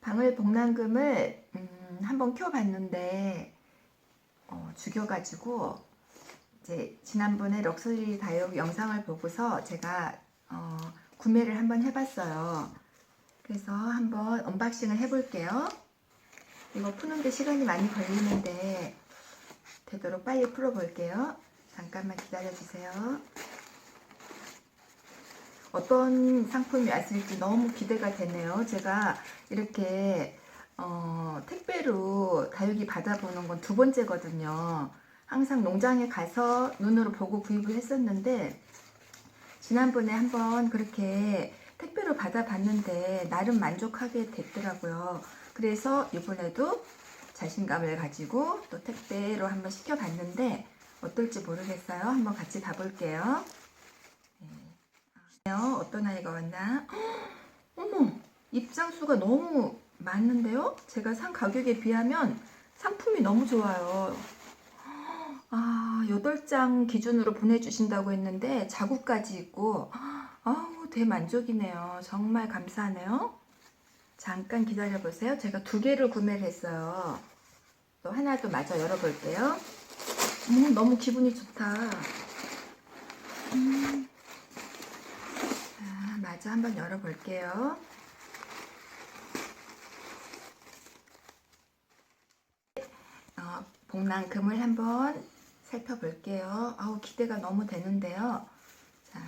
방울 복랑금을 음, 한번 켜봤는데 어, 죽여가지고 이제 지난번에 럭셔리 다이어트 영상을 보고서 제가 어, 구매를 한번 해봤어요. 그래서 한번 언박싱을 해볼게요. 이거 푸는데 시간이 많이 걸리는데 되도록 빨리 풀어볼게요. 잠깐만 기다려주세요. 어떤 상품이 왔을지 너무 기대가 되네요. 제가 이렇게 어, 택배로 다육이 받아보는 건 두 번째거든요. 항상 농장에 가서 눈으로 보고 구입을 했었는데 지난번에 한번 그렇게 택배로 받아봤는데 나름 만족하게 됐더라고요. 그래서 이번에도 자신감을 가지고 또 택배로 한번 시켜봤는데 어떨지 모르겠어요. 한번 같이 가볼게요. 네. 어떤 아이가 왔나? 어머, 입장수가 너무 많은데요? 제가 산 가격에 비하면 상품이 너무 좋아요. 아, 8장 기준으로 보내주신다고 했는데 자구까지 있고 아우, 대만족이네요. 정말 감사하네요. 잠깐 기다려보세요. 제가 두 개를 구매를 했어요. 또 하나 도 마저 열어볼게요. 음, 너무 기분이 좋다. 음. 한번 열어볼게요. 어, 복랑금을 한번 살펴볼게요. 아우 기대가 너무 되는데요. 자,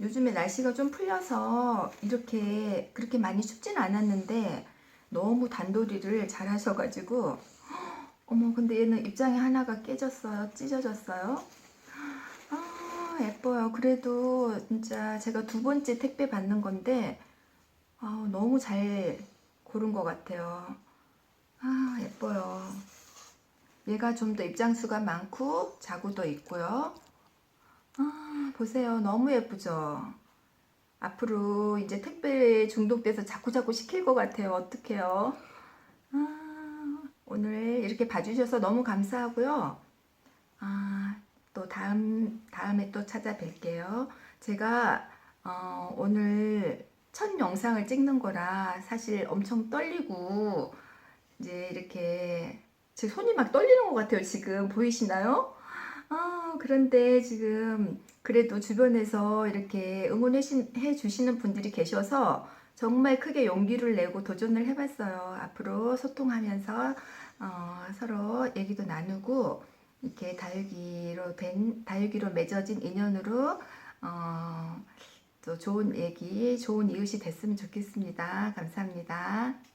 요즘에 날씨가 좀 풀려서 이렇게 그렇게 많이 춥진 않았는데 너무 단도리를 잘 하셔가지고 어머 근데 얘는 입장이 하나가 깨졌어요. 찢어졌어요. 아 예뻐요. 그래도 진짜 제가 두 번째 택배 받는 건데 아, 너무 잘 고른 것 같아요. 아 예뻐요. 얘가 좀 더 입장수가 많고 자구도 있고요. 아, 보세요. 너무 예쁘죠? 앞으로 이제 택배에 중독돼서 자꾸자꾸 시킬 것 같아요. 어떡해요? 아, 오늘 이렇게 봐주셔서 너무 감사하고요. 다음, 다음에 또 찾아뵐게요. 제가 어, 오늘 첫 영상을 찍는 거라 사실 엄청 떨리고 이제 이렇게 제 손이 막 떨리는 것 같아요. 지금 보이시나요? 아, 그런데 지금 그래도 주변에서 이렇게 응원해 주시는 분들이 계셔서 정말 크게 용기를 내고 도전을 해봤어요. 앞으로 소통하면서 어, 서로 얘기도 나누고 이렇게 다육이로 된 다육이로 맺어진 인연으로 어, 또 좋은 얘기, 좋은 이웃이 됐으면 좋겠습니다. 감사합니다.